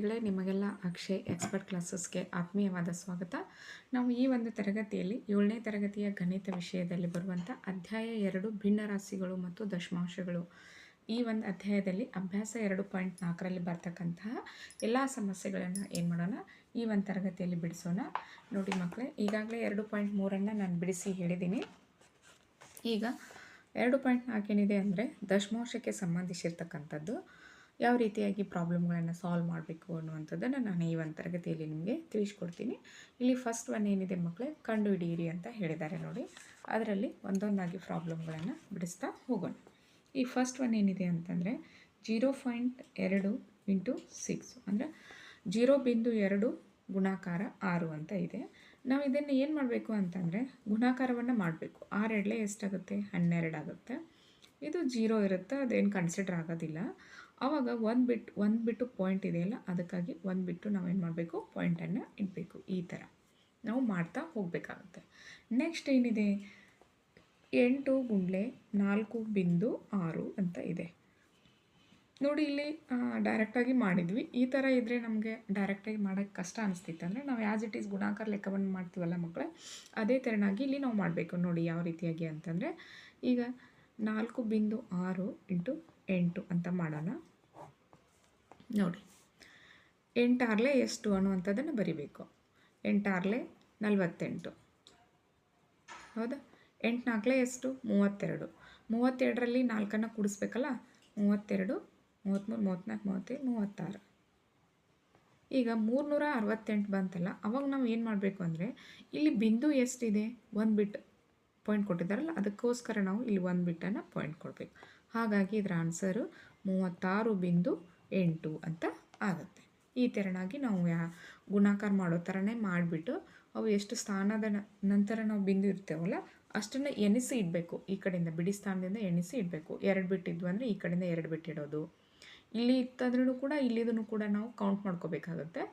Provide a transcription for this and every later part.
ವಿದ್ಯಾರ್ಥಿಗಳೇ ನಿಮಗೆಲ್ಲ ಅಕ್ಷಯ್ ಎಕ್ಸ್ಪರ್ಟ್ ಕ್ಲಾಸಸ್ಗೆ ಆತ್ಮೀಯವಾದ ಸ್ವಾಗತ. ನಾವು ಈ ಒಂದು ತರಗತಿಯಲ್ಲಿ ಏಳನೇ ತರಗತಿಯ ಗಣಿತ ವಿಷಯದಲ್ಲಿ ಬರುವಂಥ ಅಧ್ಯಾಯ ಎರಡು ಭಿನ್ನ ರಾಶಿಗಳು ಮತ್ತು ದಶಮಾಂಶಗಳು. ಈ ಒಂದು ಅಧ್ಯಾಯದಲ್ಲಿ ಅಭ್ಯಾಸ ಎರಡು ಪಾಯಿಂಟ್ ನಾಲ್ಕರಲ್ಲಿ ಬರ್ತಕ್ಕಂತಹ ಎಲ್ಲ ಸಮಸ್ಯೆಗಳನ್ನು ಏನು ಮಾಡೋಣ, ಈ ಒಂದು ತರಗತಿಯಲ್ಲಿ ಬಿಡಿಸೋಣ. ನೋಡಿ ಮಕ್ಕಳೇ ಈಗಾಗಲೇ ಎರಡು ಪಾಯಿಂಟ್ ಮೂರನ್ನು ನಾನು ಬಿಡಿಸಿ ಹೇಳಿದ್ದೀನಿ. ಈಗ ಎರಡು ಪಾಯಿಂಟ್ ನಾಲ್ಕೇನಿದೆ ಅಂದರೆ ದಶಮಾಂಶಕ್ಕೆ ಸಂಬಂಧಿಸಿರ್ತಕ್ಕಂಥದ್ದು. ಯಾವ ರೀತಿಯಾಗಿ ಪ್ರಾಬ್ಲಮ್ಗಳನ್ನು ಸಾಲ್ವ್ ಮಾಡಬೇಕು ಅನ್ನುವಂಥದ್ದನ್ನು ನಾನು ಈ ಒಂದು ತರಗತಿಯಲ್ಲಿ ನಿಮಗೆ ತಿಳಿಸ್ಕೊಡ್ತೀನಿ. ಇಲ್ಲಿ ಫಸ್ಟ್ ಒನ್ ಏನಿದೆ ಮಕ್ಕಳೇ ಕಂಡು ಹಿಡಿಯಿರಿ ಅಂತ ಹೇಳಿದ್ದಾರೆ ನೋಡಿ. ಅದರಲ್ಲಿ ಒಂದೊಂದಾಗಿ ಪ್ರಾಬ್ಲಮ್ಗಳನ್ನು ಬಿಡಿಸ್ತಾ ಹೋಗೋಣ. ಈ ಫಸ್ಟ್ ಒನ್ ಏನಿದೆ ಅಂತಂದರೆ ಜೀರೋ ಪಾಯಿಂಟ್ ಎರಡು ಇಂಟು ಸಿಕ್ಸ್ ಅಂದರೆ ಜೀರೋ ಬಿಂದು ಎರಡು ಗುಣಾಕಾರ ಆರು ಅಂತ ಇದೆ. ನಾವು ಇದನ್ನು ಏನು ಮಾಡಬೇಕು ಅಂತಂದರೆ ಗುಣಾಕಾರವನ್ನು ಮಾಡಬೇಕು. ಆರೆರಡಲೆ ಎಷ್ಟಾಗುತ್ತೆ? ಹನ್ನೆರಡು ಆಗುತ್ತೆ. ಇದು ಜೀರೋ ಇರುತ್ತೆ, ಅದೇನು ಕನ್ಸಿಡರ್ ಆಗೋದಿಲ್ಲ. ಆವಾಗ ಒಂದು ಬಿಟ್ಟು ಒಂದು ಬಿಟ್ಟು ಪಾಯಿಂಟ್ ಇದೆಯಲ್ಲ ಅದಕ್ಕಾಗಿ ಒಂದು ಬಿಟ್ಟು ನಾವೇನು ಮಾಡಬೇಕು? ಪಾಯಿಂಟನ್ನು ಇಡಬೇಕು, ಈ ಥರ ನಾವು ಮಾಡ್ತಾ ಹೋಗಬೇಕಾಗುತ್ತೆ. ನೆಕ್ಸ್ಟ್ ಏನಿದೆ? ಎಂಟು ಗುಂಡ್ಲೆ ನಾಲ್ಕು ಬಿಂದು ಆರು ಅಂತ ಇದೆ. ನೋಡಿ ಇಲ್ಲಿ ಡೈರೆಕ್ಟಾಗಿ ಮಾಡಿದ್ವಿ. ಈ ಥರ ಇದ್ದರೆ ನಮಗೆ ಡೈರೆಕ್ಟಾಗಿ ಮಾಡೋಕ್ಕೆ ಕಷ್ಟ ಅನಿಸ್ತಿತ್ತು. ಅಂದರೆ ನಾವು ಆ್ಯಸ್ ಇಟ್ ಈಸ್ ಗುಣಾಕಾರ ಲೆಕ್ಕವನ್ನು ಮಾಡ್ತೀವಲ್ಲ ಮಕ್ಕಳೇ ಅದೇ ಥರನಾಗಿ ಇಲ್ಲಿ ನಾವು ಮಾಡಬೇಕು. ನೋಡಿ ಯಾವ ರೀತಿಯಾಗಿ ಅಂತಂದರೆ, ಈಗ ನಾಲ್ಕು ಬಿಂದು ಆರು ಇಂಟು ಎಂಟು ಅಂತ ಮಾಡೋಣ. ನೋಡಿ. ಎಂಟಾರ್ಲೆ ಎಷ್ಟು ಅನ್ನುವಂಥದ್ದನ್ನು ಬರಿಬೇಕು. ಎಂಟಾರ್ಲೆ ನಲವತ್ತೆಂಟು. ಹೌದಾ? ಎಂಟು ನಾಲ್ಕಲೆ ಎಷ್ಟು? ಮೂವತ್ತೆರಡು. ಮೂವತ್ತೆರಡರಲ್ಲಿ ನಾಲ್ಕನ್ನು ಕೂಡಿಸ್ಬೇಕಲ್ಲ? ಮೂವತ್ತೆರಡು, ಮೂವತ್ತ್ಮೂರು, ಮೂವತ್ತ್ನಾಲ್ಕು, ಮೂವತ್ತೈದು, ಮೂವತ್ತಾರು. ಈಗ ಮೂರುನೂರ ಅರವತ್ತೆಂಟು ಬಂತಲ್ಲ, ಅವಾಗ ನಾವು ಏನು ಮಾಡಬೇಕು ಅಂದರೆ, ಇಲ್ಲಿ ಬಿಂದು ಎಷ್ಟಿದೆ? ಒಂದು ಬಿಟ್ ಪಾಯಿಂಟ್ ಕೊಟ್ಟಿದ್ದಾರಲ್ಲ, ಅದಕ್ಕೋಸ್ಕರ ನಾವು ಇಲ್ಲಿ ಒಂದು ಬಿಟ್ಟನ್ನು ಪಾಯಿಂಟ್ ಕೊಡಬೇಕು. ಹಾಗಾಗಿ ಇದರ ಆನ್ಸರು ಮೂವತ್ತಾರು ಬಿಂದು ಎಂಟು ಅಂತ ಆಗುತ್ತೆ. ಈ ಥರನಾಗಿ ನಾವು ಯಾ ಗುಣಾಕಾರ ಮಾಡೋ ಥರನೇ ಮಾಡಿಬಿಟ್ಟು ಅವು ಎಷ್ಟು ಸ್ಥಾನದ ನಂತರ ನಾವು ಬಿಂದು ಇರ್ತೇವಲ್ಲ, ಅಷ್ಟನ್ನು ಎಣಿಸಿ ಇಡಬೇಕು. ಈ ಕಡೆಯಿಂದ ಬಿಡಿ ಸ್ಥಾನದಿಂದ ಎಣಿಸಿ ಇಡಬೇಕು. ಎರಡು ಬಿಟ್ಟಿದ್ವು ಅಂದರೆ ಈ ಕಡೆಯಿಂದ ಎರಡು ಬಿಟ್ಟಿಡೋದು ಇಲ್ಲಿ ಇತ್ತಂದ್ರೂ ಕೂಡ, ಇಲ್ಲಿದನ್ನು ಕೂಡ ನಾವು ಕೌಂಟ್ ಮಾಡ್ಕೋಬೇಕಾಗುತ್ತೆ.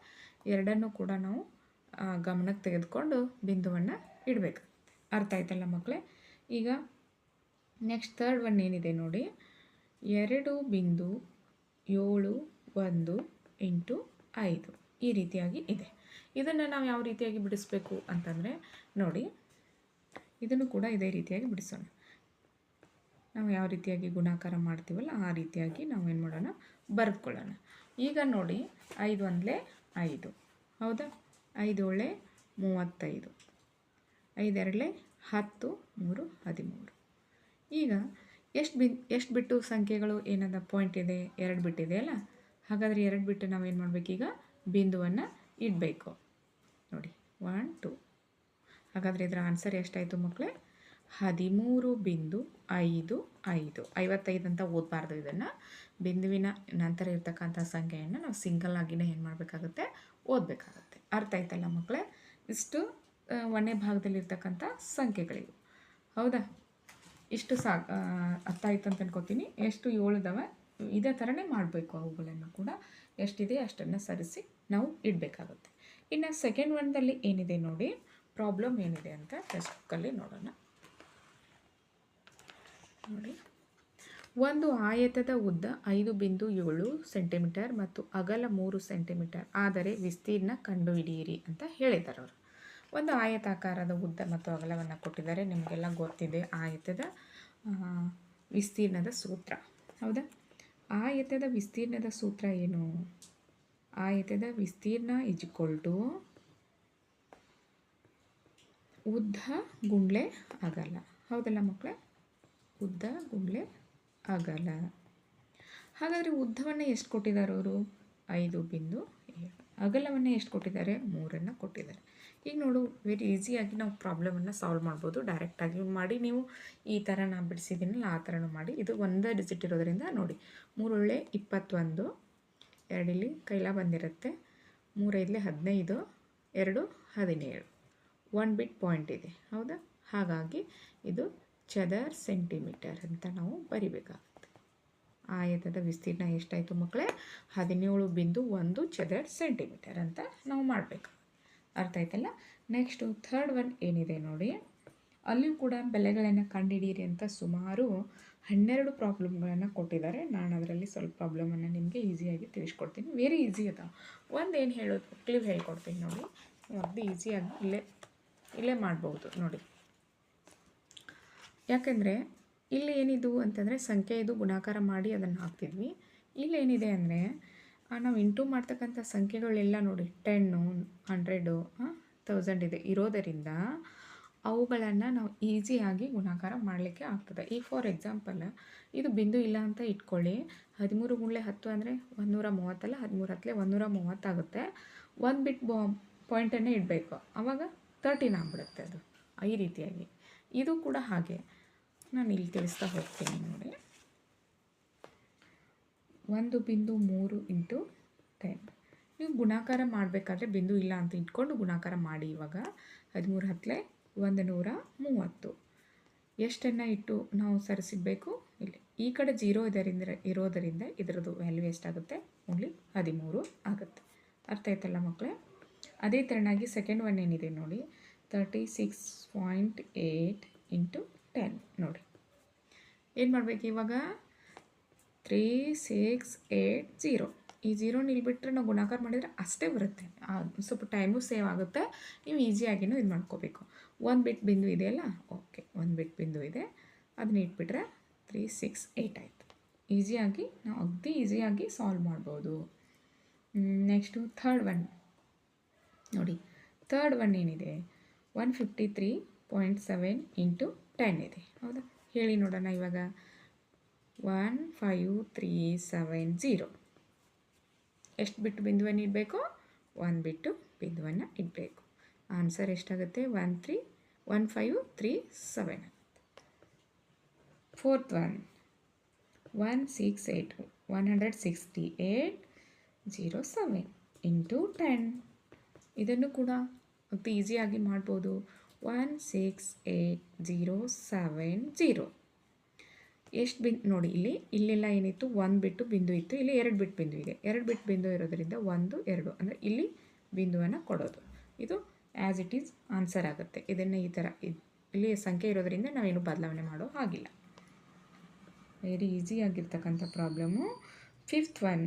ಎರಡನ್ನು ಕೂಡ ನಾವು ಗಮನಕ್ಕೆ ತೆಗೆದುಕೊಂಡು ಬಿಂದುವನ್ನು ಇಡಬೇಕಾಗುತ್ತೆ ಅರ್ಥ ಆಯ್ತಲ್ಲ ಮಕ್ಕಳೇ? ಈಗ ನೆಕ್ಸ್ಟ್ ಥರ್ಡ್ ಒನ್ ಏನಿದೆ ನೋಡಿ. ಎರಡು ಬಿಂದು ಏಳು, ಒಂದು ಇಂಟು ಐದು ಈ ರೀತಿಯಾಗಿ ಇದೆ. ಇದನ್ನು ನಾವು ಯಾವ ರೀತಿಯಾಗಿ ಬಿಡಿಸ್ಬೇಕು ಅಂತಂದರೆ ನೋಡಿ, ಇದನ್ನು ಕೂಡ ಇದೇ ರೀತಿಯಾಗಿ ಬಿಡಿಸೋಣ. ನಾವು ಯಾವ ರೀತಿಯಾಗಿ ಗುಣಾಕಾರ ಮಾಡ್ತೀವಲ್ಲ ಆ ರೀತಿಯಾಗಿ ನಾವು ಏನು ಮಾಡೋಣ, ಬರೆದುಕೊಳ್ಳೋಣ. ಈಗ ನೋಡಿ, ಐದು ಒಂದಲೇ ಐದು. ಹೌದಾ? ಐದು ಒಳ್ಳೆ ಮೂವತ್ತೈದು. ಐದೆರಡಲೆ ಹತ್ತು, ಮೂರು ಹದಿಮೂರು. ಈಗ ಎಷ್ಟು ಬಿ ಎಷ್ಟು ಬಿಟ್ಟು ಸಂಖ್ಯೆಗಳು ಏನದ ಪಾಯಿಂಟ್ ಇದೆ, ಎರಡು ಬಿಟ್ಟಿದೆ ಅಲ್ಲ? ಹಾಗಾದರೆ ಎರಡು ಬಿಟ್ಟು ನಾವೇನು ಮಾಡಬೇಕೀಗ ಬಿಂದುವನ್ನು ಇಡಬೇಕು. ನೋಡಿ ಒನ್ ಟು ಹಾಗಾದರೆ ಇದರ ಆನ್ಸರ್ ಎಷ್ಟಾಯಿತು ಮಕ್ಕಳೇ ಹದಿಮೂರು ಬಿಂದು ಐದು ಐದು. ಐವತ್ತೈದು ಅಂತ ಓದಬಾರ್ದು ಇದನ್ನು. ಬಿಂದುವಿನ ನಂತರ ಇರ್ತಕ್ಕಂಥ ಸಂಖ್ಯೆಯನ್ನು ನಾವು ಸಿಂಗಲ್ ಆಗಿನೇ ಏನು ಮಾಡಬೇಕಾಗುತ್ತೆ? ಓದಬೇಕಾಗುತ್ತೆ. ಅರ್ಥ ಆಯ್ತಲ್ಲ ಮಕ್ಕಳೇ ಇಷ್ಟು ಒಂದೇ ಭಾಗದಲ್ಲಿರ್ತಕ್ಕಂಥ ಸಂಖ್ಯೆಗಳಿವು. ಹೌದಾ? ಇಷ್ಟು ಸಾ ಆ, ಅರ್ಥ ಆಯ್ತು ಅಂತ ಅನ್ಕೋತೀನಿ. ಎಷ್ಟು ಏಳಿದಾವೆ ಇದೇ ಥರನೇ ಮಾಡಬೇಕು ಅವುಗಳನ್ನು ಕೂಡ. ಎಷ್ಟಿದೆ ಅಷ್ಟನ್ನು ಸರಿಸಿ ನಾವು ಇಡಬೇಕಾಗುತ್ತೆ. ಇನ್ನು ಸೆಕೆಂಡ್ ಒನ್ದಲ್ಲಿ ಏನಿದೆ ನೋಡಿ ಪ್ರಾಬ್ಲಮ್ ಏನಿದೆ ಅಂತ ಟೆಕ್ಸ್ಟ್ ಬುಕ್ಕಲ್ಲಿ ನೋಡೋಣ. ನೋಡಿ. ಒಂದು ಆಯತದ ಉದ್ದ ಐದು ಬಿಂದು ಏಳು ಸೆಂಟಿಮೀಟರ್ ಮತ್ತು ಅಗಲ ಮೂರು ಸೆಂಟಿಮೀಟರ್ ಆದರೆ ವಿಸ್ತೀರ್ಣ ಕಂಡುಹಿಡಿಯಿರಿ ಅಂತ ಹೇಳಿದ್ದಾರೆ ಅವರು. ಒಂದು ಆಯತಾಕಾರದ ಉದ್ದ ಮತ್ತು ಅಗಲವನ್ನು ಕೊಟ್ಟಿದ್ದಾರೆ. ನಿಮಗೆಲ್ಲ ಗೊತ್ತಿದೆ. ಆಯತದ ವಿಸ್ತೀರ್ಣದ ಸೂತ್ರ. ಹೌದಾ? ಆಯತದ ವಿಸ್ತೀರ್ಣದ ಸೂತ್ರ ಏನು? ಆಯತದ ವಿಸ್ತೀರ್ಣ ಇಜ್ಕೊಲ್ ಟು ಉದ್ದ ಗುಂಡ್ಲೆ ಅಗಲ. ಹೌದಲ್ಲ ಮಕ್ಕಳೇ ಉದ್ದ ಗುಂಡ್ಲೆ ಅಗಲ. ಹಾಗಾದರೆ ಉದ್ದವನ್ನು ಎಷ್ಟು ಕೊಟ್ಟಿದ್ದಾರೆ ಅವರು? ಐದು ಬಿಂದು ಏಳು. ಅಗಲವನ್ನು ಎಷ್ಟು ಕೊಟ್ಟಿದ್ದಾರೆ? ಮೂರನ್ನು ಕೊಟ್ಟಿದ್ದಾರೆ. ಈಗ ನೋಡು ವೆರಿ ಈಸಿಯಾಗಿ ನಾವು ಪ್ರಾಬ್ಲಮನ್ನು ಸಾಲ್ವ್ ಮಾಡ್ಬೋದು. ಡೈರೆಕ್ಟಾಗಿ ಮಾಡಿ ನೀವು ಈ ಥರ ನಾನು ಬಿಡಿಸಿದ್ದೀನಲ್ಲ, ಆ ಥರನೂ ಮಾಡಿ. ಇದು ಒಂದೇ ಡಿಜಿಟ್ ಇರೋದರಿಂದ ನೋಡಿ ಮೂರೊಳ್ಳೆ ಇಪ್ಪತ್ತೊಂದು ಎರಡಿಲ್ಲಿ ಕೈಲ ಬಂದಿರುತ್ತೆ. ಮೂರೈದಲೆ ಹದಿನೈದು, ಎರಡು ಹದಿನೇಳು. ಒನ್ ಬಿಟ್ ಪಾಯಿಂಟ್ ಇದೆ, ಹೌದಾ? ಹಾಗಾಗಿ ಇದು ಚದರ್ ಸೆಂಟಿಮೀಟರ್ ಅಂತ ನಾವು ಬರಿಬೇಕಾಗುತ್ತೆ. ಆಯತದ ವಿಸ್ತೀರ್ಣ ಎಷ್ಟಾಯಿತು ಮಕ್ಕಳೇ ಹದಿನೇಳು ಬಿಂದು ಒಂದು ಚದರ್ ಸೆಂಟಿಮೀಟರ್ ಅಂತ ನಾವು ಮಾಡಬೇಕು. ಅರ್ಥ ಆಯ್ತಲ್ಲ? ನೆಕ್ಸ್ಟು ಥರ್ಡ್ ಒನ್ ಏನಿದೆ ನೋಡಿ. ಅಲ್ಲಿಯೂ ಕೂಡ ಬೆಲೆಗಳನ್ನು ಕಂಡುಹಿಡಿಯಿರಿ ಅಂತ ಸುಮಾರು ಹನ್ನೆರಡು ಪ್ರಾಬ್ಲಮ್ಗಳನ್ನು ಕೊಟ್ಟಿದ್ದಾರೆ. ನಾನು ಅದರಲ್ಲಿ ಸ್ವಲ್ಪ ಪ್ರಾಬ್ಲಮನ್ನು ನಿಮಗೆ ಈಸಿಯಾಗಿ ತಿಳಿಸ್ಕೊಡ್ತೀನಿ. ವೆರಿ ಈಸಿ ಅದ. ಒಂದು ಏನು ಹೇಳೋದು? ಕ್ಲಿವ್ ಹೇಳ್ಕೊಡ್ತೀನಿ ನೋಡಿ. ಅದು ಈಸಿಯಾಗಿ ಇಲ್ಲೇ ಇಲ್ಲೇ ಮಾಡ್ಬೋದು ನೋಡಿ. ಯಾಕೆಂದರೆ ಇಲ್ಲಿ ಏನಿದು ಅಂತಂದರೆ ಸಂಖ್ಯೆ ಇದು ಗುಣಾಕಾರ ಮಾಡಿ ಅದನ್ನು ಹಾಕ್ತಿದ್ವಿ. ಇಲ್ಲೇನಿದೆ ಅಂದರೆ ನಾವು ಇಂಟು ಮಾಡ್ತಕ್ಕಂಥ ಸಂಖ್ಯೆಗಳೆಲ್ಲ ನೋಡಿ ಟೆನ್ನು ಹಂಡ್ರೆಡು ತೌಸಂಡ್ ಇದೆ. ಇರೋದರಿಂದ ಅವುಗಳನ್ನು ನಾವು ಈಸಿಯಾಗಿ ಗುಣಾಕಾರ ಮಾಡಲಿಕ್ಕೆ ಆಗ್ತದೆ. ಈ ಫಾರ್ ಎಕ್ಸಾಂಪಲ್ ಇದು ಬಿಂದು ಇಲ್ಲ ಅಂತ ಇಟ್ಕೊಳ್ಳಿ. ಹದಿಮೂರು ಗುಂಡ್ಲೆ ಹತ್ತು ಅಂದರೆ ಒಂದೂರ ಮೂವತ್ತಲ್ಲ ಹದಿಮೂರು ಹತ್ತಲೆ ಒಂದೂರ ಮೂವತ್ತಾಗುತ್ತೆ ಒಂದು ಬಿಟ್ ಬಾ ಪಾಯಿಂಟನ್ನೇ ಇಡಬೇಕು. ಆವಾಗ ತರ್ಟೀನ್ ಆಗ್ಬಿಡುತ್ತೆ ಅದು, ಈ ರೀತಿಯಾಗಿ. ಇದು ಕೂಡ ಹಾಗೆ. ನಾನು ಇಲ್ಲಿ ತಿಳಿಸ್ತಾ ಹೋಗ್ತೀನಿ ನೋಡಿ. ಒಂದು ಬಿಂದು ಮೂರು ಇಂಟು ಟೆನ್. ನೀವು ಗುಣಾಕಾರ ಮಾಡಬೇಕಾದ್ರೆ ಬಿಂದು ಇಲ್ಲ ಅಂತ ಇಟ್ಕೊಂಡು ಗುಣಾಕಾರ ಮಾಡಿ ಇವಾಗ. ಹದಿಮೂರು ಹತ್ತಲೆ ಒಂದು ನೂರ ಮೂವತ್ತು. ಎಷ್ಟನ್ನು ಇಟ್ಟು ನಾವು ಸರಿಸಿಡಬೇಕು? ಇಲ್ಲಿ. ಈ ಕಡೆ ಜೀರೋ ಇದರಿಂದ ಇರೋದರಿಂದ ಇದರದ್ದು ವ್ಯಾಲ್ಯೂ ಎಷ್ಟಾಗುತ್ತೆ? ಓನ್ಲಿ ಹದಿಮೂರು ಆಗುತ್ತೆ. ಅರ್ಥ ಆಯ್ತಲ್ಲ ಮಕ್ಕಳೇ? ಅದೇ ಥರನಾಗಿ ಸೆಕೆಂಡ್ ಒನ್ ಏನಿದೆ ನೋಡಿ. Thirty six point eight into ten ನೋಡಿ. ಏನು ಮಾಡಬೇಕು ಇವಾಗ? Three six eight zero. ಈ ಜೀರೋ ನಿಲ್ಬಿಟ್ರೆ ನಾವು ಗುಣಾಕಾರ ಮಾಡಿದರೆ ಅಷ್ಟೇ ಬರುತ್ತೆ. ಸ್ವಲ್ಪ ಟೈಮು ಸೇವ್ ಆಗುತ್ತೆ. ನೀವು ಈಸಿಯಾಗಿನೂ ಇದು ಮಾಡ್ಕೋಬೇಕು. ಒಂದು ಬಿಟ್ ಬಿಂದು ಇದೆಯಲ್ಲ ಓಕೆ, ಒಂದು ಬಿಟ್ ಬಿಂದು ಇದೆ. ಅದನ್ನ ಇಟ್ಬಿಟ್ರೆ ತ್ರೀ ಸಿಕ್ಸ್ ಏಯ್ಟ್ ಆಯಿತು. ಈಸಿಯಾಗಿ, ನಾವು ಅಗದಿ ಈಸಿಯಾಗಿ ಸಾಲ್ವ್ ಮಾಡ್ಬೋದು. Next third one. ನೋಡಿ, ಥರ್ಡ್ ಒನ್ ಏನಿದೆ? One fifty three point seven into ten ಇದೆ. ಹೌದಾ? ಹೇಳಿ ನೋಡೋಣ ಇವಾಗ. One five three seven zero ಎಷ್ಟು ಬಿಟ್ಟು ಬಿಂದುವನ್ನು ಇಡಬೇಕು? ಒಂದು ಬಿಟ್ಟು ಬಿಂದುವನ್ನು ಇಡಬೇಕು. ಆನ್ಸರ್ ಎಷ್ಟಾಗುತ್ತೆ? One three, one five three seven. Fourth one one six eight one hundred sixty eight zero seven into ten. ಇದನ್ನು ಕೂಡ ಅತಿ ಈಸಿಯಾಗಿ ಮಾಡ್ಬೋದು. One six eight zero seven zero ಎಷ್ಟು ಬಿಂದು, ನೋಡಿ, ಇಲ್ಲಿ, ಇಲ್ಲೆಲ್ಲ ಏನಿತ್ತು? ಒಂದು ಬಿಟ್ಟು ಬಿಂದು ಇತ್ತು. ಇಲ್ಲಿ ಎರಡು ಬಿಟ್ಟು ಬಿಂದು ಇದೆ. ಎರಡು ಬಿಟ್ಟು ಬಿಂದು ಇರೋದರಿಂದ ಒಂದು, ಎರಡು, ಅಂದರೆ ಇಲ್ಲಿ ಬಿಂದುವನ್ನು ಕೊಡೋದು. ಇದು ಆ್ಯಸ್ ಇಟ್ ಈಸ್ ಆನ್ಸರ್ ಆಗುತ್ತೆ. ಇದನ್ನು ಈ ಥರ ಇಲ್ಲಿ ಸಂಖ್ಯೆ ಇರೋದರಿಂದ ನಾವೇನು ಬದಲಾವಣೆ ಮಾಡೋ ಹಾಗಿಲ್ಲ. ವೆರಿ ಈಸಿ ಆಗಿರ್ತಕ್ಕಂಥ ಪ್ರಾಬ್ಲಮ್ಮು ಫಿಫ್ತ್ ಒನ್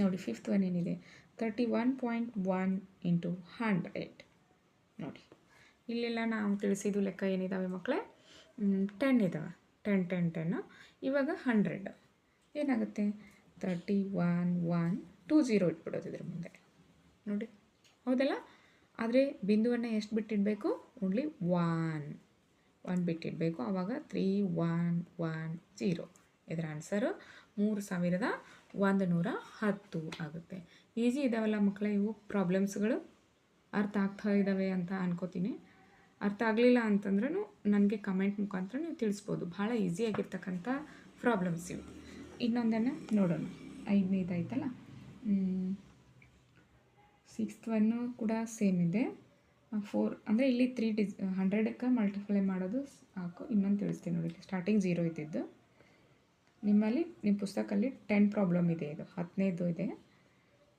ನೋಡಿ ಫಿಫ್ತ್ ಒನ್ ಏನಿದೆ? Thirty one point one into hundred ನೋಡಿ, ಇಲ್ಲೆಲ್ಲ ನಾವು ತಿಳಿಸಿದ್ದು ಲೆಕ್ಕ ಏನಿದ್ದಾವೆ ಮಕ್ಕಳೇ ಟೆನ್ ಇದ್ದಾವೆ ಟೆನ್ ಟೆನ್ ಟೆನ್ನು ಇವಾಗ ಹಂಡ್ರೆಡ್ ಏನಾಗುತ್ತೆ? Thirty one one two zero ಇಟ್ಬಿಡೋದು ಇದ್ರ ಮುಂದೆ. ನೋಡಿ. ಹೌದಲ್ಲ? ಆದರೆ ಬಿಂದುವನ್ನು ಎಷ್ಟು ಬಿಟ್ಟಿಡಬೇಕು? ಓನ್ಲಿ ಒನ್ ಒನ್ ಬಿಟ್ಟಿಡಬೇಕು. ಆವಾಗ ತ್ರೀ ಒನ್ ಒನ್ ಜೀರೋ ಇದರ ಆನ್ಸರು ಮೂರು ಸಾವಿರದ ಒಂದು ನೂರ ಹತ್ತು ಆಗುತ್ತೆ. ಈಸಿ ಇದಾವಲ್ಲ ಮಕ್ಕಳ ಇವು ಪ್ರಾಬ್ಲಮ್ಸ್ಗಳು ಅರ್ಥ ಆಗ್ತಾ ಇದ್ದಾವೆ ಅಂತ ಅನ್ಕೋತೀನಿ. ಅರ್ಥ ಆಗಲಿಲ್ಲ ಅಂತಂದ್ರೂ ನನಗೆ ಕಮೆಂಟ್ ಮುಖಾಂತರ ನೀವು ತಿಳಿಸ್ಬೋದು. ಭಾಳ ಈಸಿಯಾಗಿರ್ತಕ್ಕಂಥ ಪ್ರಾಬ್ಲಮ್ಸ್ ಇವು. ಇನ್ನೊಂದನ್ನು ನೋಡೋಣ. ಐದನೇದಾಯ್ತಲ್ಲ? ಸಿಕ್ಸ್ತ್ ಒನ್ನು ಕೂಡ ಸೇಮ್ ಇದೆ. ಫೋರ್ ಅಂದರೆ ಇಲ್ಲಿ ತ್ರೀ ಡಿಸ್ ಹಂಡ್ರೆಡಕ್ಕೆ ಮಲ್ಟಿಪ್ಲೈ ಮಾಡೋದು ಸಾಕು ಇನ್ನೊಂದು ತಿಳಿಸ್ತೀನಿ ನೋಡಿ ಸ್ಟಾರ್ಟಿಂಗ್ ಜೀರೋ ಇದ್ದಿದ್ದು. ನಿಮ್ಮಲ್ಲಿ ನಿಮ್ಮ ಪುಸ್ತಕದಲ್ಲಿ ಟೆನ್ ಪ್ರಾಬ್ಲಮ್ ಇದೆ ಇದು. ಹತ್ತನೇದು ಇದೆ.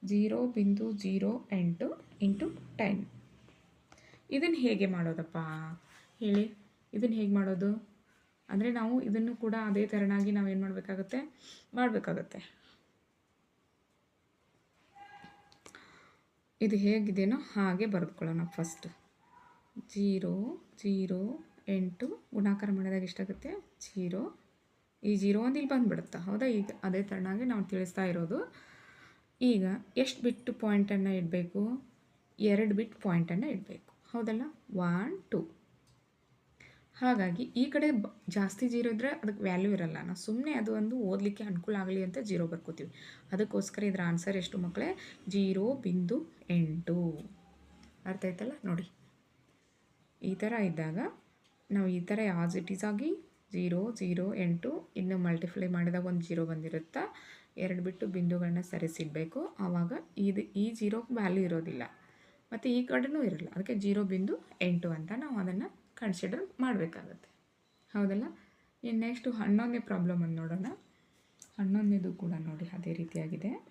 ಜೀರೋ ಬಿಂದು ಜೀರೋ ಎಂಟು, ಇಂಟು ಟೆನ್ ಇದನ್ನು ಹೇಗೆ ಮಾಡೋದಪ್ಪ? ಹೇಳಿ. ಇದನ್ನು ಹೇಗೆ ಮಾಡೋದು? ಅಂದರೆ ನಾವು ಇದನ್ನು ಕೂಡ ಅದೇ ಥರನಾಗಿ ನಾವೇನು ಮಾಡಬೇಕಾಗತ್ತೆ? ಮಾಡಬೇಕಾಗತ್ತೆ. ಇದು ಹೇಗಿದೆಯೋ ಹಾಗೆ ಬರೆದುಕೊಳ್ಳೋಣ ಫಸ್ಟ್ ಜೀರೋ ಜೀರೋ, ಎಂಟು ಗುಣಾಕಾರ ಮಾಡಿದಾಗ ಎಷ್ಟಾಗುತ್ತೆ? ಜೀರೋ. ಈ ಜೀರೋ ಒಂದು ಇಲ್ಲಿ ಬಂದುಬಿಡುತ್ತಾ? ಹೌದಾ? ಈಗ ಅದೇ ಥರನಾಗಿ ನಾವು ತಿಳಿಸ್ತಾ ಇರೋದು. ಈಗ ಎಷ್ಟು ಬಿಟ್ಟು ಪಾಯಿಂಟನ್ನು ಇಡಬೇಕು? ಎರಡು ಬಿಟ್ ಪಾಯಿಂಟನ್ನು ಇಡಬೇಕು. ಹೌದಲ್ಲ? ಒನ್ ಟು ಹಾಗಾಗಿ ಈ ಕಡೆ ಬ, ಜಾಸ್ತಿ ಜೀರೋ ಇದ್ದರೆ ಅದಕ್ಕೆ ವ್ಯಾಲ್ಯೂ ಇರಲ್ಲ. ನಾವು ಸುಮ್ಮನೆ ಅದು ಒಂದು ಓದಲಿಕ್ಕೆ ಅನುಕೂಲ ಆಗಲಿ ಅಂತ ಜೀರೋ ಬರ್ಕೋತೀವಿ. ಅದಕ್ಕೋಸ್ಕರ ಇದರ ಆನ್ಸರ್ ಎಷ್ಟು ಮಕ್ಕಳೇ ಜೀರೋ ಬಿಂದು ಎಂಟು. ಅರ್ಥ ಆಯ್ತಲ್ಲ? ನೋಡಿ. ಈ ಥರ ಇದ್ದಾಗ ನಾವು ಈ ಥರ ಆಸ್ ಇಟ್ ಈಸ್ ಆಗಿ ಜೀರೋ ಜೀರೋ, ಎಂಟು ಇನ್ನು ಮಲ್ಟಿಫ್ಲೈ ಮಾಡಿದಾಗ ಒಂದು ಜೀರೋ ಬಂದಿರುತ್ತಾ? ಎರಡು ಬಿಟ್ಟು ಬಿಂದುಗಳನ್ನ ಸರಿಸಿಡಬೇಕು. ಆವಾಗ ಇದು ಈ ಜೀರೋಗೆ ವ್ಯಾಲ್ಯೂ ಇರೋದಿಲ್ಲ. ಮತ್ತು ಈ ಕಡೆನೂ ಇರಲ್ಲ. ಅದಕ್ಕೆ ಜೀರೋ ಬಿಂದು ಎಂಟು ಅಂತ ನಾವು ಅದನ್ನು ಕನ್ಸಿಡರ್ ಮಾಡಬೇಕಾಗತ್ತೆ. ಹೌದಲ್ಲ? ಇನ್ನು ನೆಕ್ಸ್ಟು ಹನ್ನೊಂದನೇ ಪ್ರಾಬ್ಲಮ್ ಅನ್ನು ನೋಡೋಣ. ಹನ್ನೊಂದನೇದು ಕೂಡ ನೋಡಿ, ಅದೇ ರೀತಿಯಾಗಿದೆ.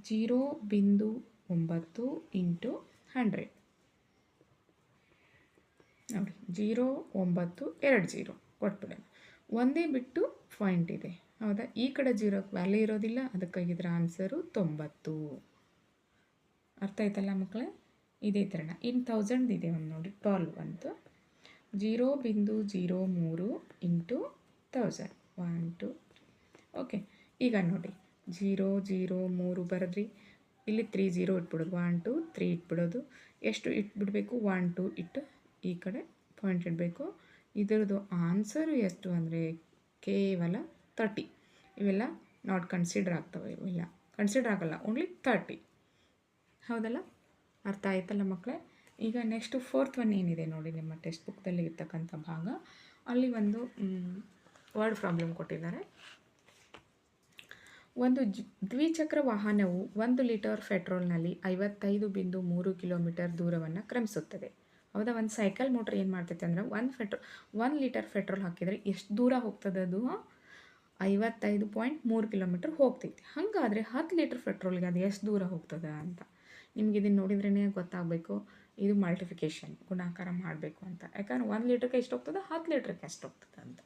ಜೀರೋ ಬಿಂದು ಒಂಬತ್ತು ಇಂಟು ಹಂಡ್ರೆಡ್. ನೋಡಿ, ಜೀರೋ ಒಂಬತ್ತು ಎರಡು ಜೀರೋ ಕೊಟ್ಬಿಡೋಣ. ಒಂದೇ ಬಿಟ್ಟು ಪಾಯಿಂಟ್ ಇದೆ. ಹೌದಾ? ಈ ಕಡೆ ಜೀರೋಕ್ಕೆ ವ್ಯಾಲ್ಯೂ ಇರೋದಿಲ್ಲ, ಅದಕ್ಕಾಗಿದ್ರೆ ಆನ್ಸರು ತೊಂಬತ್ತು. ಅರ್ಥ ಆಯ್ತಲ್ಲ ಮಕ್ಕಳೇ? ಇದೇ ಥರನ ಇನ್ ತೌಸಂಡ್ ಇದೆ ಒಂದು ನೋಡಿ. ಟ್ವೆಲ್ವ್ ಅಂತು. ಜೀರೋ ಬಿಂದು ಜೀರೋ ಮೂರು into thousand one two okay ಈಗ ನೋಡಿ. ಜೀರೋ ಜೀರೋ ಮೂರು ಬರೆದ್ರಿ. ಇಲ್ಲಿ ತ್ರೀ ಜೀರೋ ಇಟ್ಬಿಡೋದು. ಒನ್ ಟು ತ್ರೀ ಇಟ್ಬಿಡೋದು. ಎಷ್ಟು ಇಟ್ಬಿಡಬೇಕು? ಒನ್ ಟು ಇಟ್ಟು ಈ ಕಡೆ ಪಾಯಿಂಟ್ ಇಡಬೇಕು. ಇದರದು ಆನ್ಸರು ಎಷ್ಟು ಅಂದರೆ ಕೇವಲ ತರ್ಟಿ ಇವೆಲ್ಲ ನಾಟ್ ಕನ್ಸಿಡರ್ ಆಗ್ತವೆ ಇವೆಲ್ಲ. ಕನ್ಸಿಡರ್ ಆಗಲ್ಲ. ಓನ್ಲಿ ತರ್ಟಿ ಹೌದಲ್ಲ? ಅರ್ಥ ಆಯ್ತಲ್ಲ ಮಕ್ಕಳೇ? ಈಗ ನೆಕ್ಸ್ಟು ಫೋರ್ತ್ ಒನ್ ಏನಿದೆ ನೋಡಿ ನಿಮ್ಮ ಟೆಕ್ಸ್ಟ್ ಬುಕ್ದಲ್ಲಿ ಇರ್ತಕ್ಕಂಥ ಭಾಗ. ಅಲ್ಲಿ ಒಂದು ವರ್ಡ್ ಪ್ರಾಬ್ಲಮ್ ಕೊಟ್ಟಿದ್ದಾರೆ. ಒಂದು ದ್ವಿಚಕ್ರ ವಾಹನವು ಒಂದು ಲೀಟರ್ ಪೆಟ್ರೋಲ್ನಲ್ಲಿ ಐವತ್ತೈದು ಬಿಂದು ಮೂರು ಕಿಲೋಮೀಟರ್ ದೂರವನ್ನು ಕ್ರಮಿಸುತ್ತದೆ. ಹೌದಾ? ಒಂದು ಸೈಕಲ್ ಮೋಟ್ರ್ ಏನು ಮಾಡ್ತೈತೆ ಅಂದರೆ ಒಂದು ಪೆಟ್ರೋಲ್ ಒಂದು ಲೀಟರ್ ಪೆಟ್ರೋಲ್ ಹಾಕಿದರೆ ಎಷ್ಟು ದೂರ ಹೋಗ್ತದೆ ಅದು? ಐವತ್ತೈದು ಪಾಯಿಂಟ್ ಮೂರು ಕಿಲೋಮೀಟ್ರ್ ಹೋಗ್ತೈತಿ. ಹಾಗಾದರೆ ಹತ್ತು ಲೀಟರ್ ಪೆಟ್ರೋಲ್ಗೆ ಅದು ಎಷ್ಟು ದೂರ ಹೋಗ್ತದೆ ಅಂತ? ನಿಮ್ಗೆ ಇದನ್ನು ನೋಡಿದ್ರೇ ಗೊತ್ತಾಗಬೇಕು. ಇದು ಮಲ್ಟಿಫಿಕೇಷನ್, ಗುಣಾಕಾರ ಮಾಡಬೇಕು ಅಂತ. ಯಾಕಂದ್ರೆ ಒಂದು ಲೀಟ್ರಿಗೆ ಎಷ್ಟು ಹೋಗ್ತದೆ ಹತ್ತು ಲೀಟ್ರಿಗೆ ಎಷ್ಟು ಹೋಗ್ತದೆ ಅಂತ.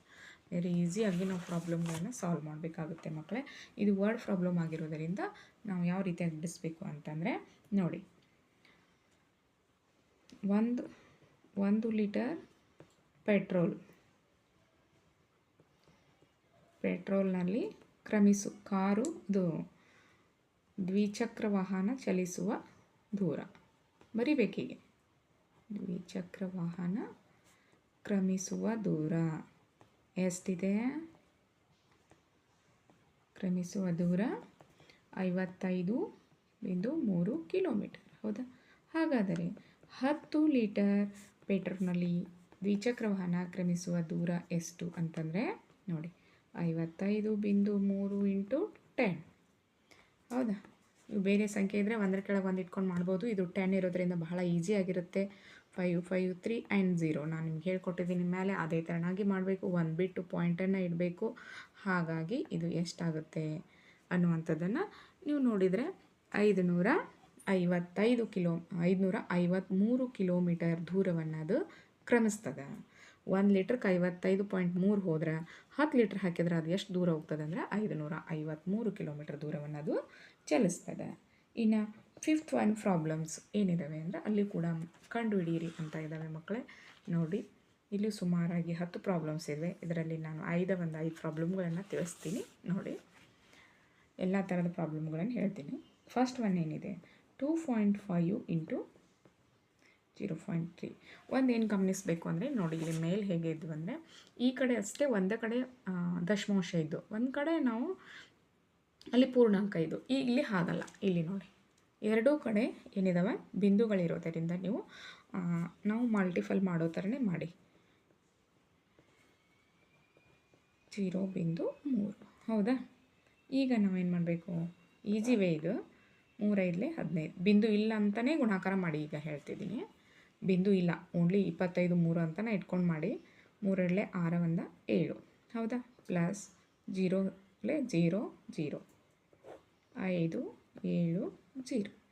ವೆರಿ ಈಸಿಯಾಗಿ ನಾವು ಪ್ರಾಬ್ಲಮ್ಗಳನ್ನ ಸಾಲ್ವ್ ಮಾಡಬೇಕಾಗುತ್ತೆ ಮಕ್ಕಳೇ ಇದು ವರ್ಡ್ ಪ್ರಾಬ್ಲಮ್ ಆಗಿರೋದರಿಂದ ನಾವು ಯಾವ ರೀತಿಯಾಗಿ ಬಿಡಿಸ್ಬೇಕು ಅಂತಂದರೆ, ನೋಡಿ. ಒಂದು ಒಂದು ಲೀಟರ್ ಪೆಟ್ರೋಲ್ ಪೆಟ್ರೋಲ್ನಲ್ಲಿ ಕ್ರಮಿಸು, ಕಾರು, ಇದು ದ್ವಿಚಕ್ರ ವಾಹನ ಚಲಿಸುವ ದೂರ. ಬರಿಬೇಕೀಗೆ ದ್ವಿಚಕ್ರ ವಾಹನ ಕ್ರಮಿಸುವ ದೂರ. ಎಷ್ಟಿದೆ? ಕ್ರಮಿಸುವ ದೂರ ಐವತ್ತೈದು ಬಿಂದು ಮೂರು ಕಿಲೋಮೀಟರ್. ಹೌದಾ? ಹಾಗಾದರೆ ಹತ್ತು ಲೀಟರ್ ಪೆಟ್ರೋಲ್ನಲ್ಲಿ ದ್ವಿಚಕ್ರ ವಾಹನ ಕ್ರಮಿಸುವ ದೂರ ಎಷ್ಟು ಅಂತಂದರೆ ನೋಡಿ. ಐವತ್ತೈದು ಬಿಂದು ಮೂರು ಇಂಟು ಟೆನ್. ಹೌದಾ? ಬೇರೆ ಸಂಖ್ಯೆ ಇದ್ದರೆ ಒಂದರ ಕೆಳಗೆ ಒಂದು ಇಟ್ಕೊಂಡು ಮಾಡ್ಬೋದು. ಇದು ಟೆನ್ ಇರೋದ್ರಿಂದ ಬಹಳ ಈಸಿ ಆಗಿರುತ್ತೆ. Five five three and zero ನಾನು ನಿಮ್ಗೆ ಹೇಳ್ಕೊಟ್ಟಿದ್ದೀನಿ ಮೇಲೆ ಅದೇ ಥರನಾಗಿ ಮಾಡಬೇಕು. ಒಂದು ಬಿಟ್ಟು ಪಾಯಿಂಟನ್ನು ಇಡಬೇಕು. ಹಾಗಾಗಿ ಇದು ಎಷ್ಟಾಗುತ್ತೆ ಅನ್ನುವಂಥದ್ದನ್ನು ನೀವು ನೋಡಿದರೆ ಐದುನೂರ ಐವತ್ತೈದು ಕಿಲೋ, ಐದುನೂರ ಐವತ್ತ್ಮೂರು ಕಿಲೋಮೀಟರ್ ದೂರವನ್ನು ಅದು ಕ್ರಮಿಸ್ತದೆ. ಒಂದು ಲೀಟ್ರ್ಗೆ ಐವತ್ತೈದು ಪಾಯಿಂಟ್ ಮೂರು ಹೋದ್ರೆ ಹತ್ತು ಲೀಟ್ರ್ ಹಾಕಿದ್ರೆ ಅದು ಎಷ್ಟು ದೂರ ಹೋಗ್ತದೆ ಅಂದರೆ ಐದುನೂರ ಐವತ್ತ್ಮೂರು ಕಿಲೋಮೀಟರ್ ದೂರವನ್ನು ಅದು ಚಲಿಸ್ತದೆ. ಇನ್ನು ಫಿಫ್ತ್ ಒನ್ ಪ್ರಾಬ್ಲಮ್ಸ್ ಏನಿದ್ದಾವೆ ಅಂದರೆ ಅಲ್ಲಿ ಕೂಡ ಕಂಡುಹಿಡಿಯಿರಿ ಅಂತ ಇದ್ದಾವೆ ಮಕ್ಕಳೇ ನೋಡಿ, ಇಲ್ಲಿ ಸುಮಾರಾಗಿ ಹತ್ತು ಪ್ರಾಬ್ಲಮ್ಸ್ ಇವೆ ಇದರಲ್ಲಿ ನಾನು ಐದು ಒಂದು ಐದು ಪ್ರಾಬ್ಲಮ್ಗಳನ್ನು ತಿಳಿಸ್ತೀನಿ. ನೋಡಿ, ಎಲ್ಲ ಥರದ ಪ್ರಾಬ್ಲಮ್ಗಳನ್ನು ಹೇಳ್ತೀನಿ. ಫಸ್ಟ್ ಒನ್ ಏನಿದೆ? Two point five into zero point three ಒಂದು ಏನು ಗಮನಿಸಬೇಕು ಅಂದರೆ, ನೋಡಿ, ಇಲ್ಲಿ ಮೇಲ್ ಹೇಗೆ ಇದ್ವು ಅಂದರೆ, ಈ ಕಡೆ ಅಷ್ಟೇ ಒಂದೇ ಕಡೆ ದಶಮಾಂಶ ಇದ್ದು. ಒಂದು ಕಡೆ ನಾವು ಅಲ್ಲಿ ಪೂರ್ಣಾಂಕ ಇದು. ಈ ಇಲ್ಲಿ ಹಾಗಲ್ಲ. ಇಲ್ಲಿ ನೋಡಿ. ಎರಡೂ ಕಡೆ ಏನಿದಾವೆ? ಬಿಂದುಗಳಿರೋದರಿಂದ ನೀವು ನಾವು ಮಲ್ಟಿಫಲ್ ಮಾಡೋ ಥರನೇ ಮಾಡಿ. ಜೀರೋ ಬಿಂದು ಮೂರು. ಹೌದಾ? ಈಗ ನಾವೇನು ಮಾಡಬೇಕು? ಈಸಿ ವೇ ಇದು. ಮೂರೈದಲೇ ಹದಿನೈದು. ಬಿಂದು ಇಲ್ಲ ಅಂತಲೇ ಗುಣಾಕಾರ ಮಾಡಿ ಈಗ ಹೇಳ್ತಿದ್ದೀನಿ. ಬಿಂದು ಇಲ್ಲ. ಓನ್ಲಿ ಇಪ್ಪತ್ತೈದು ಮೂರು ಅಂತಲೇ ಇಟ್ಕೊಂಡು ಮಾಡಿ. ಮೂರರಲ್ಲೇ ಆರ ಒಂದ ಏಳು. ಹೌದಾ? ಪ್ಲಸ್ ಜೀರೋಲೆ ಜೀರೋ ಜೀರೋ. ಐದು, ಏಳು, ಜೀರೋ.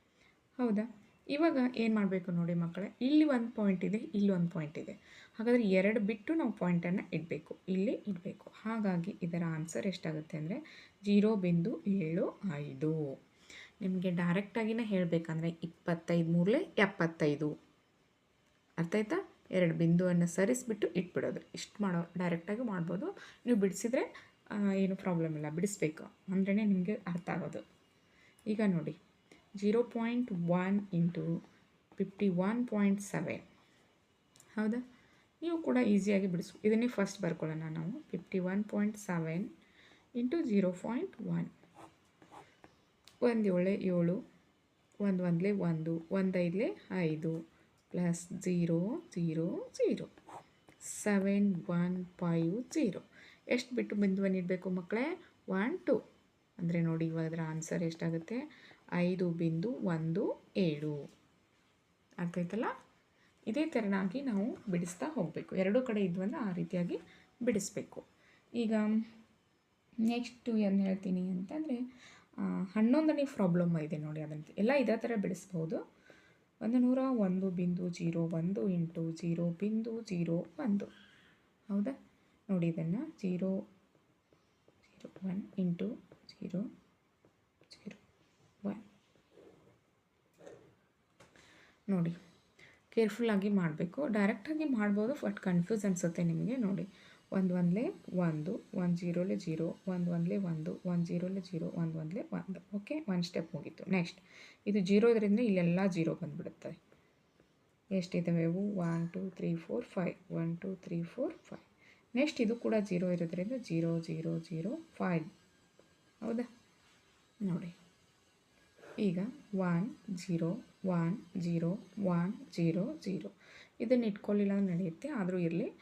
ಹೌದಾ? ಇವಾಗ ಏನು ಮಾಡಬೇಕು ನೋಡಿ ಮಕ್ಕಳೇ, ಇಲ್ಲಿ ಒಂದು ಪಾಯಿಂಟ್ ಇದೆ, ಇಲ್ಲಿ ಒಂದು ಪಾಯಿಂಟ್ ಇದೆ. ಹಾಗಾದರೆ ಎರಡು ಬಿಟ್ಟು ನಾವು ಪಾಯಿಂಟನ್ನು ಇಡಬೇಕು. ಇಲ್ಲಿ ಇಡಬೇಕು. ಹಾಗಾಗಿ ಇದರ ಆನ್ಸರ್ ಎಷ್ಟಾಗುತ್ತೆ ಅಂದರೆ ಜೀರೋ ಬಿಂದು ಏಳು ಐದು. ನಿಮಗೆ ಡೈರೆಕ್ಟಾಗಿನೇ ಹೇಳಬೇಕಂದ್ರೆ ಇಪ್ಪತ್ತೈದು ಮೂರಲೆ ಎಪ್ಪತ್ತೈದು. ಅರ್ಥ ಆಯ್ತಾ? ಎರಡು ಬಿಂದುವನ್ನು ಸರಿಸ್ಬಿಟ್ಟು ಇಟ್ಬಿಡೋದು. ಇಷ್ಟು ಮಾಡೋ ಡೈರೆಕ್ಟಾಗಿ ಮಾಡ್ಬೋದು. ನೀವು ಬಿಡಿಸಿದ್ರೆ ಏನು ಪ್ರಾಬ್ಲಮ್ ಇಲ್ಲ, ಬಿಡಿಸ್ಬೇಕು. ಅಂದ್ರೇ ನಿಮಗೆ ಅರ್ಥ ಆಗೋದು. ಈಗ ನೋಡಿ zero point one into fifty one point seven ಹೌದಾ? ನೀವು ಕೂಡ ಈಸಿಯಾಗಿ ಬಿಡಿಸು. ಇದನ್ನೇ ಫಸ್ಟ್ ಬರ್ಕೊಳ್ಳೋಣ ನಾವು. Fifty one point seven into zero point one ಒಂದು ಏಳೆ ಏಳು, ಒಂದು ಒಂದಲೆ ಒಂದು ಒಂದು ಐದಲೇ ಐದು plus zero zero zero seven one five zero ಎಷ್ಟು ಬಿಟ್ಟು ಬಿಂದುವನ್ನು ಇಡಬೇಕು ಮಕ್ಕಳೇ? ಒನ್ ಟು ಅಂದರೆ ನೋಡಿ ಇವಾಗ ಅದರ ಆನ್ಸರ್ ಎಷ್ಟಾಗುತ್ತೆ? ಐದು ಬಿಂದು ಒಂದು ಏಳು. ಅರ್ಥ ಆಯ್ತಲ್ಲ? ಇದೇ ಥರನಾಗಿ ನಾವು ಬಿಡಿಸ್ತಾ ಹೋಗಬೇಕು. ಎರಡೂ ಕಡೆ ಇದ್ವಲ್ಲ ಆ ರೀತಿಯಾಗಿ ಬಿಡಿಸ್ಬೇಕು. ಈಗ ನೆಕ್ಸ್ಟು ಏನು ಹೇಳ್ತೀನಿ ಅಂತಂದರೆ ಹನ್ನೊಂದನೇ ಪ್ರಾಬ್ಲಮ್ ಇದೆ ನೋಡಿ ಅದಂತೆ ಎಲ್ಲ ಇದೇ ಥರ ಬಿಡಿಸ್ಬೋದು ಒಂದು ನೂರ ಒಂದು ಬಿಂದು ಜೀರೋ ಒಂದು ಇಂಟು ಜೀರೋ ಬಿಂದು ಜೀರೋ ಒಂದು. ಹೌದಾ? ನೋಡಿ ಇದನ್ನು. Zero zero one into zero zero one ನೋಡಿ ಕೇರ್ಫುಲ್ಲಾಗಿ ಮಾಡಬೇಕು. ಡೈರೆಕ್ಟಾಗಿ ಮಾಡ್ಬೋದು ಬಟ್ ಕನ್ಫ್ಯೂಸ್ ಅನಿಸುತ್ತೆ ನಿಮಗೆ. ನೋಡಿ, ಒಂದು ಒಂದಲೇ ಒಂದು ಒಂದು ಜೀರೋಲೆ ಜೀರೋ, ಒಂದು ಒಂದಲೇ ಒಂದು ಒಂದು ಜೀರೋಲೆ ಜೀರೋ, ಒಂದು ಒಂದಲೇ ಒಂದು. ಓಕೆ ಒಂದು ಸ್ಟೆಪ್ ಹೋಗಿತ್ತು ನೆಕ್ಸ್ಟ್ ಇದು ಜೀರೋ ಇದರಿಂದ ಇಲ್ಲೆಲ್ಲ ಜೀರೋ ಬಂದುಬಿಡುತ್ತೆ. ಎಷ್ಟಿದ್ದಾವೆ one two three four five one two three four five next ಇದು ಕೂಡ ಜೀರೋ ಇರೋದ್ರಿಂದ ಜೀರೋ ಜೀರೋ ಜೀರೋ ಫೈವ್ ಹೌದಾ? ನೋಡಿ. ಈಗ one zero one zero one zero zero ಇದನ್ನು ಇಟ್ಕೊಳ್ಳಿಲ್ಲ ನಡೆಯುತ್ತೆ. ಆದರೂ ಇರಲಿ.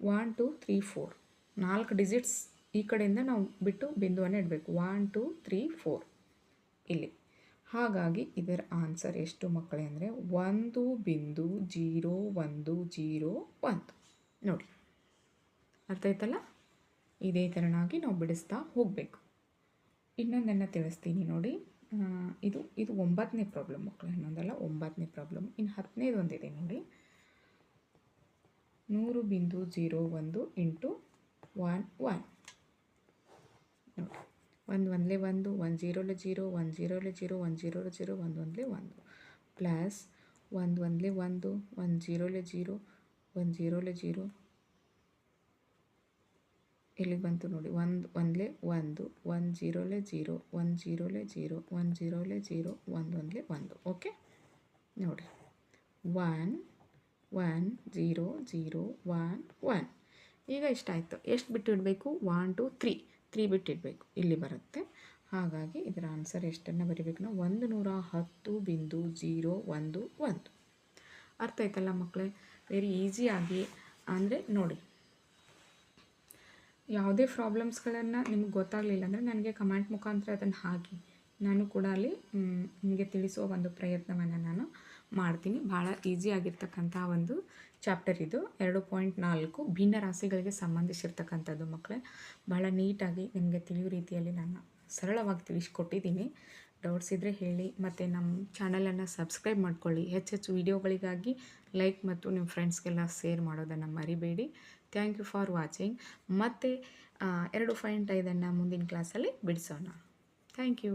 ಒನ್ ಟು ತ್ರೀ ಫೋರ್ ನಾಲ್ಕು ಡಿಜಿಟ್ಸ್ ಈ ಕಡೆಯಿಂದ ನಾವು ಬಿಟ್ಟು ಬಿಂದುವನ್ನು ಇಡಬೇಕು. ಒನ್ ಟು ತ್ರೀ ಫೋರ್ ಇಲ್ಲಿ. ಹಾಗಾಗಿ ಇದರ ಆನ್ಸರ್ ಎಷ್ಟು ಮಕ್ಕಳೇ ಅಂದರೆ ಒಂದು ಬಿಂದು ಜೀರೋ ಒಂದು ಜೀರೋ ಒಂದು. ನೋಡಿ. ಅರ್ಥ ಆಯ್ತಲ್ಲ? ಇದೇ ಥರನಾಗಿ ನಾವು ಬಿಡಿಸ್ತಾ ಹೋಗಬೇಕು. ಇನ್ನೊಂದನ್ನು ತಿಳಿಸ್ತೀನಿ ನೋಡಿ. ಇದು ಇದು ಒಂಬತ್ತನೇ ಪ್ರಾಬ್ಲಮ್ ಮಕ್ಕಳು ಇನ್ನೊಂದಲ್ಲ ಒಂಬತ್ತನೇ ಪ್ರಾಬ್ಲಮ್ ಇನ್ನು ಹತ್ತನೇದು ಒಂದಿದೆ ನೋಡಿ. ನೂರು ಬಿಂದು ಜೀರೋ ಒಂದು ಇಂಟು ಒನ್ ಒನ್. ನೋಡಿ ಒಂದು ಒಂದಲೇ ಒಂದು ಒನ್ ಜೀರೋಲೆ ಜೀರೋ ಒನ್ ಜೀರೋಲೆ ಜೀರೋ ಒನ್ ಜೀರೋಲೆ ಜೀರೋ, ಒಂದು ಒಂದಲೇ ಒಂದು. ಪ್ಲಸ್ ಒಂದು ಒಂದಲೇ ಒಂದು ಒನ್ ಜೀರೋಲೆ ಜೀರೋ ಒನ್ ಜೀರೋಲೆ ಜೀರೋ. ಇಲ್ಲಿಗೆ ಬಂತು ನೋಡಿ, ಒಂದು, ಒಂದಲೇ ಒಂದು ಒನ್ ಜೀರೋಲೆ ಜೀರೋ ಒನ್ ಜೀರೋಲೆ ಜೀರೋ ಒನ್ ಜೀರೋಲೆ ಜೀರೋ, ಒಂದು, ಒಂದಲೇ ಒಂದು, ಓಕೆ? ನೋಡಿ, one one, zero zero, one one. ಈಗ ಇಷ್ಟಾಯಿತು ಎಷ್ಟು ಬಿಟ್ಟಿಡಬೇಕು? One, two, three. ತ್ರೀ ಬಿಟ್ಟಿಡಬೇಕು. ಇಲ್ಲಿ ಬರುತ್ತೆ. ಹಾಗಾಗಿ ಇದರ ಆನ್ಸರ್ ಎಷ್ಟನ್ನು ಬರೀಬೇಕು ನಾವು? ಒಂದು ನೂರ ಹತ್ತು ಬಿಂದು ಜೀರೋ, ಒಂದು ಒಂದು. ಅರ್ಥ ಆಯ್ತಲ್ಲ ಮಕ್ಕಳೇ? ವೆರಿ ಈಸಿಯಾಗಿ ಅಂದರೆ ನೋಡಿ ಯಾವುದೇ ಪ್ರಾಬ್ಲಮ್ಸ್ಗಳನ್ನು ನಿಮ್ಗೆ ಗೊತ್ತಾಗಲಿಲ್ಲ ಅಂದರೆ ನನಗೆ ಕಮೆಂಟ್ ಮುಖಾಂತರ ಅದನ್ನು ಹಾಕಿ. ನಾನು ಕೂಡ ಅಲ್ಲಿ ನಿಮಗೆ ತಿಳಿಸುವ ಒಂದು ಪ್ರಯತ್ನವನ್ನು ನಾನು ಮಾಡ್ತೀನಿ. ಭಾಳ ಈಸಿ ಆಗಿರ್ತಕ್ಕಂಥ ಒಂದು ಚಾಪ್ಟರ್ ಇದು. ಎರಡು ಪಾಯಿಂಟ್ ನಾಲ್ಕು, ಭಿನ್ನ ರಾಶಿಗಳಿಗೆ ಸಂಬಂಧಿಸಿರ್ತಕ್ಕಂಥದ್ದು ಮಕ್ಕಳೇ ಭಾಳ ನೀಟಾಗಿ ನಿಮಗೆ ತಿಳಿಯೋ ರೀತಿಯಲ್ಲಿ ನಾನು ಸರಳವಾಗಿ ತಿಳಿಸ್ಕೊಟ್ಟಿದ್ದೀನಿ. ಡೌಟ್ಸ್ ಇದ್ದರೆ ಹೇಳಿ, ಮತ್ತು ನಮ್ಮ ಚಾನಲನ್ನು ಸಬ್ಸ್ಕ್ರೈಬ್ ಮಾಡ್ಕೊಳ್ಳಿ. ಹೆಚ್ಚು ವಿಡಿಯೋಗಳಿಗಾಗಿ ಲೈಕ್ ಮತ್ತು ನಿಮ್ಮ ಫ್ರೆಂಡ್ಸ್ಗೆಲ್ಲ ಶೇರ್ ಮಾಡೋದನ್ನು ಮರಿಬೇಡಿ. Thank you for watching. ಮತ್ತು ಎರಡು ಪಾಯಿಂಟ್ ಐದನ್ನು ಮುಂದಿನ ಕ್ಲಾಸಲ್ಲಿ ಬಿಡಿಸೋಣ. Thank you.